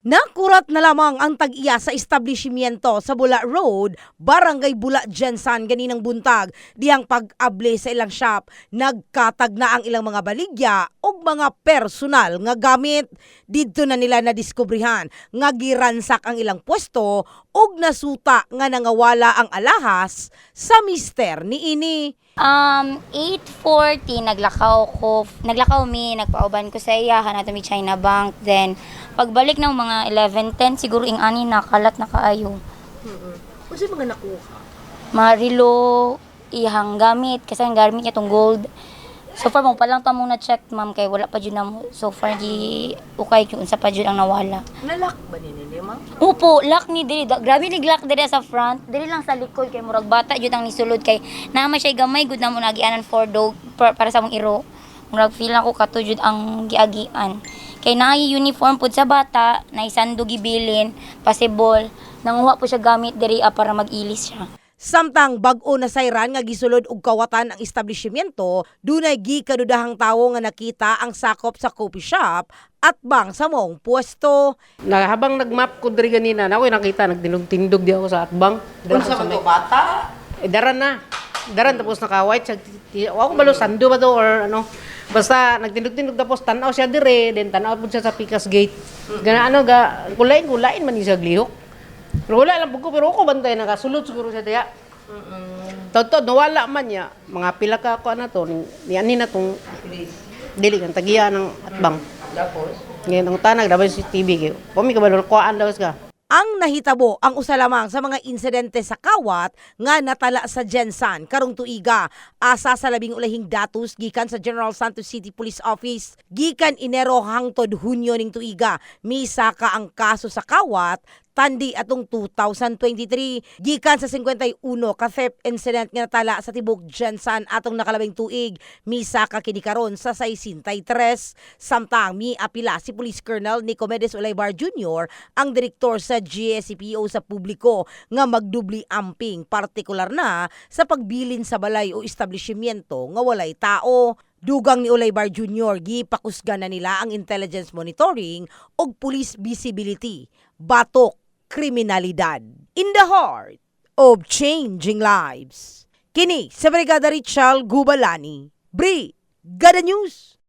Nakurat na lamang ang tag-iya sa establishmento sa Bula Road, Barangay Bula, Jensan, ganinang buntag. Diyang pag-able sa ilang shop, nagkatag na ang ilang mga baligya o mga personal nga gamit. Dito na nila nadiskubrihan nga giransak ang ilang pwesto ug nasuta nga nangawala ang alahas sa mister ni ini. Um, 8.40, naglakaw ko, naglakaw mi, nagpauban ko sa iya, hanato mi China Bank. Then, pagbalik ng mga 11.10, siguro ing ani nakalat na kaayo. Kasi mga nakuha. Marilo, ihang gamit, kasi ang gamit niya tong gold. So far, mo pa lang ta muna check, ma'am, kay wala pa dyan na mo. So far, di, ukay yun, sa pa dyan ang nawala. Nalak ba ni nila, ma'am? Upo, lock ni diri. Da- Grabe ni lock diri sa front. Diri lang sa likod kay murag bata jud ang nisulod kay naama siya gamay gud na mo nagianan for dog para, para sa mong iro. Murag feel ako kato jud ang giagian. Kay naay uniform pud sa bata, na isando gibilin, possible. Nanguha po siya gamit diri ah, para mag-ilis siya. Samtang bag-o na sayran nga gisulod og kawatan ang establishmento, dunay gikadudahang tawo nga nakita ang sakop sa coffee shop at bang sa mong pwesto. Na, habang nagmap ko diri ganina, na ako'y nakita, nagtindog-tindog di ako sa atbang. Unsa man may- to bata? Eh, daran na. Daran tapos naka-white Ako balo sando ba to or ano. Basta nagtindog-tindog tapos tanaw siya dire, then tanaw po siya sa Picas Gate. Gana ano ga kulay kulay man siya glihok. Pero wala lang ko pero ako bantay nakasulod siguro siya diya. Totoo, nawala man niya. Mga pila ka ako na to, ni, ni ani na tong dili kan tagiya ng atbang. Tapos ngayon ang tanag dapat si TV kayo. Pumi ka ba kuan daw ka. Ang nahitabo ang usa lamang sa mga insidente sa kawat nga natala sa Jensan karong tuiga. Asa sa labing ulahing datos gikan sa General Santos City Police Office gikan Enero hangtod Hunyo ning tuiga. Misa ka ang kaso sa kawat tandi atong 2023 gikan sa 51 ka theft incident nga natala sa tibok Jensan atong nakalabing tuig misa ka kini karon sa 63 samtang mi apila si Police Colonel Nicomedes Olaybar Jr. ang direktor sa GSCPO sa publiko nga magdubli amping partikular na sa pagbilin sa balay o establishmento nga walay tao Dugang ni Olaybar Jr. gipakusgan na nila ang intelligence monitoring og police visibility, batok, kriminalidad. In the heart of changing lives. Kini sa Brigada Richal Gubalani. Bri, Gada News.